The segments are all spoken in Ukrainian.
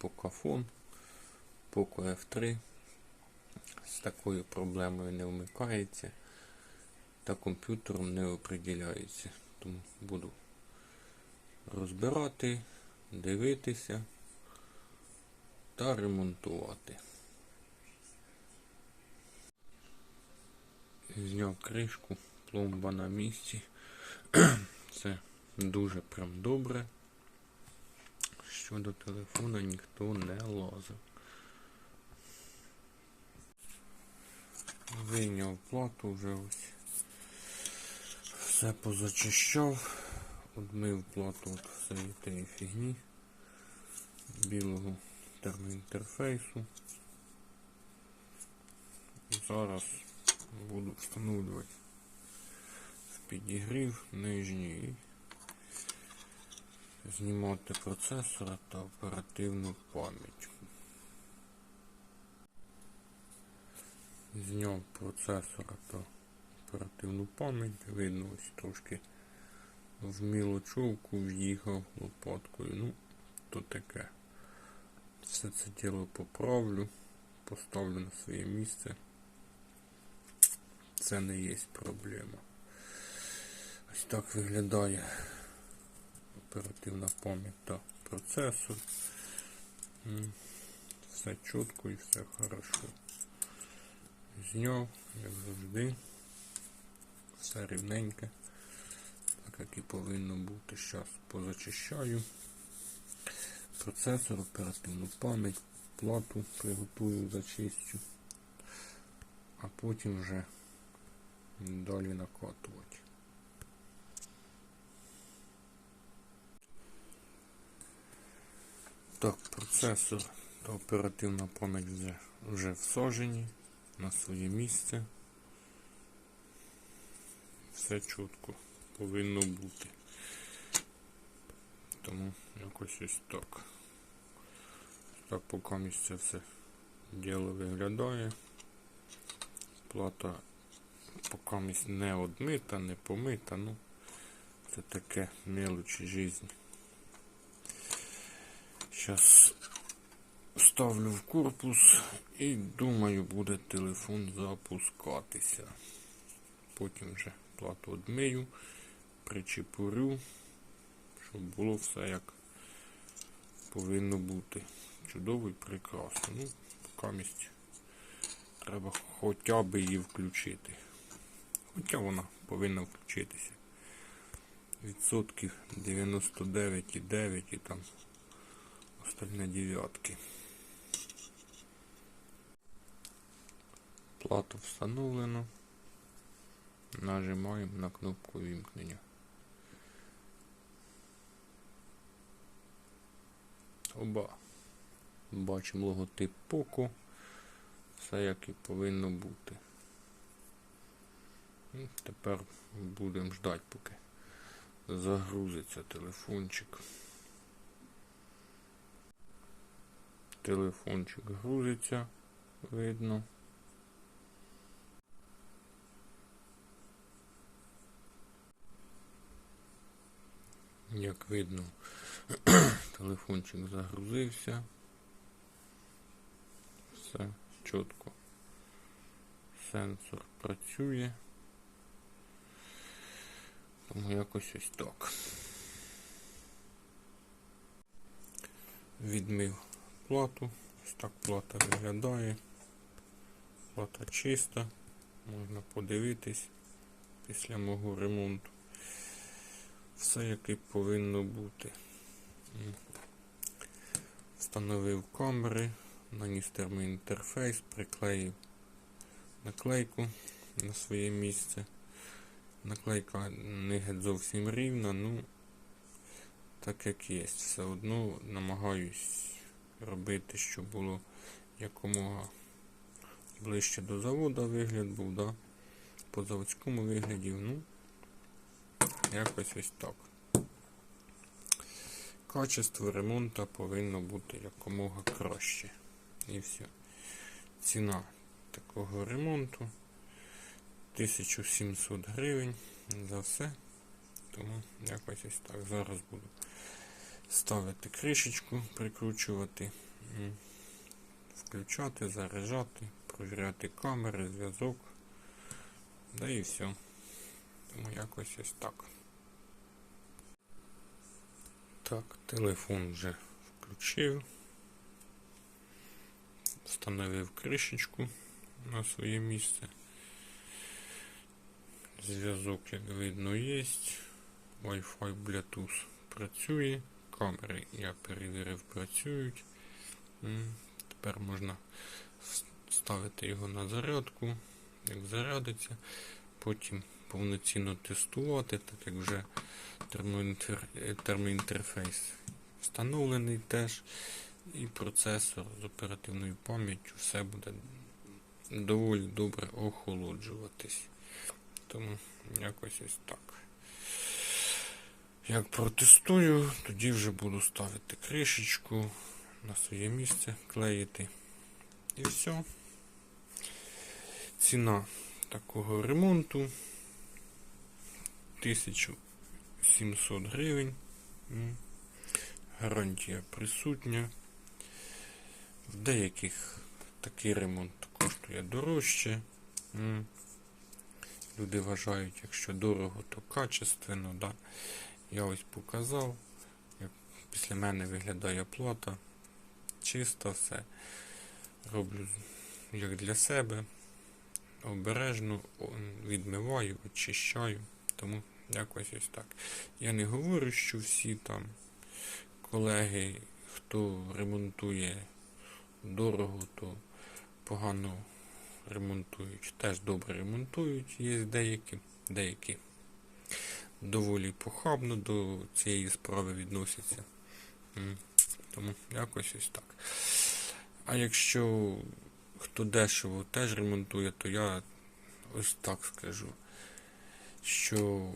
Pocophone, Poco F3 з такою проблемою не вмикається та комп'ютером не оприділяється. Тому буду розбирати, дивитися та ремонтувати. Зняв кришку, пломба на місці. Це дуже прям добре. Щодо телефона ніхто не лазив. Вийняв плату вже ось. Все позачищав. Одмив плату от всієї тієї фігні. Білого термоінтерфейсу. Зараз буду встановлювати в підігрів нижній знімати процесора та оперативну пам'ять. Зняв процесора та оперативну пам'ять, видно ось трошки в мілочовку в'їхав лопаткою. Ну, то таке. Все це діло поправлю, поставлю на своє місце. Це не є проблема. Ось так виглядає оперативна пам'ять процесор. Все чітко і все хорошо. Зняв, як завжди. Все рівненьке. Так як і повинно бути. Зараз позачищаю. Процесор, оперативну пам'ять, плату приготую, зачищу. А потім вже далі накатувати. Так, процесор та оперативна пам'ять вже, вже всажені на своє місце. Все чітко повинно бути. Тому якось ось так. Так поки місце все діло виглядає. Плата поки місць не одмита, не помита, ну це таке мелочі житті. Зараз ставлю в корпус і думаю буде телефон запускатися. Потім вже плату одмию, причепурю, щоб було все як повинно бути. Чудово і прекрасно. Ну, поки місць треба хоча б її включити. Хоча вона повинна включитися. Відсотків 99,9 і там остальне дев'ятки. Плату встановлено. Нажимаємо на кнопку вімкнення. Оба. Бачимо логотип Poco. Все як і повинно бути. Тепер будемо ждати, поки загрузиться телефончик. Телефончик грузиться, видно. Як видно, телефончик загрузився. Все чітко. Сенсор працює. Тому якось ось так. Відмив плату. Ось так плата виглядає. Плата чиста. Можна подивитись після мого ремонту. Все як і повинно бути. Встановив камери, наніс термоінтерфейс, приклеїв наклейку на своє місце. Наклейка не геть зовсім рівна, ну так як є. Все одно намагаюсь робити, щоб було якомога ближче до заводу вигляд був, да? по заводському вигляді, ну, якось ось так. Качество ремонту повинно бути якомога краще. І все. Ціна такого ремонту 1700 гривень за все. Тому якось ось так. Зараз буду ставити кришечку, прикручувати Включати, заряджати, провіряти камери, зв'язок. Да і все. Тому якось ось так. Так, телефон вже включив. Встановив кришечку на своє місце. Зв'язок, як видно, є. Wi-Fi Bluetooth працює. Камери я перевірив, працюють. Тепер можна ставити його на зарядку, як зарядиться, потім повноцінно тестувати, так як вже е, термоінтерфейс встановлений теж, і процесор з оперативною пам'яттю все буде доволі добре охолоджуватись. Тому якось ось так. Як протестую, тоді вже буду ставити кришечку на своє місце, клеїти. І все. Ціна такого ремонту 1700 гривень. Гарантія присутня. В деяких такий ремонт коштує дорожче. Люди вважають, якщо дорого, то качественно. Да? Я ось показав, як після мене виглядає плата. Чисто все. Роблю як для себе. Обережно відмиваю, очищаю. Тому якось ось так. Я не говорю, що всі там колеги, хто ремонтує дорого, то погано ремонтують. Теж добре ремонтують. Є деякі, деякі доволі похабно до цієї справи відносяться. Тому якось ось так. А якщо хто дешево теж ремонтує, то я ось так скажу, що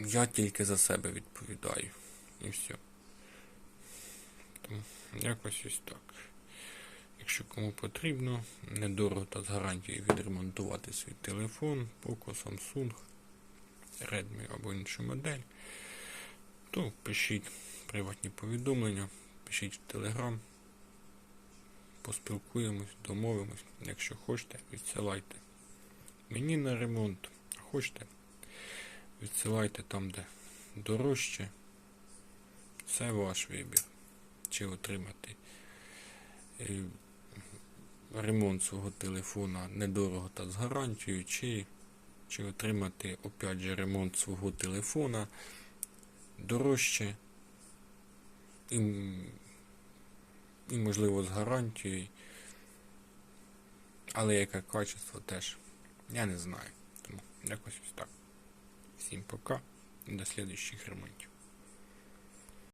я тільки за себе відповідаю. І все. Тому якось ось так. Якщо кому потрібно, недорого та з гарантією відремонтувати свій телефон, Poco, Samsung, Redmi або іншу модель, то пишіть приватні повідомлення, пишіть в Telegram, поспілкуємось, домовимось. Якщо хочете, відсилайте мені на ремонт, а хочете, відсилайте там, де дорожче. Це ваш вибір. Чи отримати е, ремонт свого телефона недорого та з гарантією, чи, чи отримати опять же ремонт свого телефона дорожче і, і можливо з гарантією. Але яке качество теж я не знаю. Тому якось ось так. Всім пока і до слідчих ремонтів.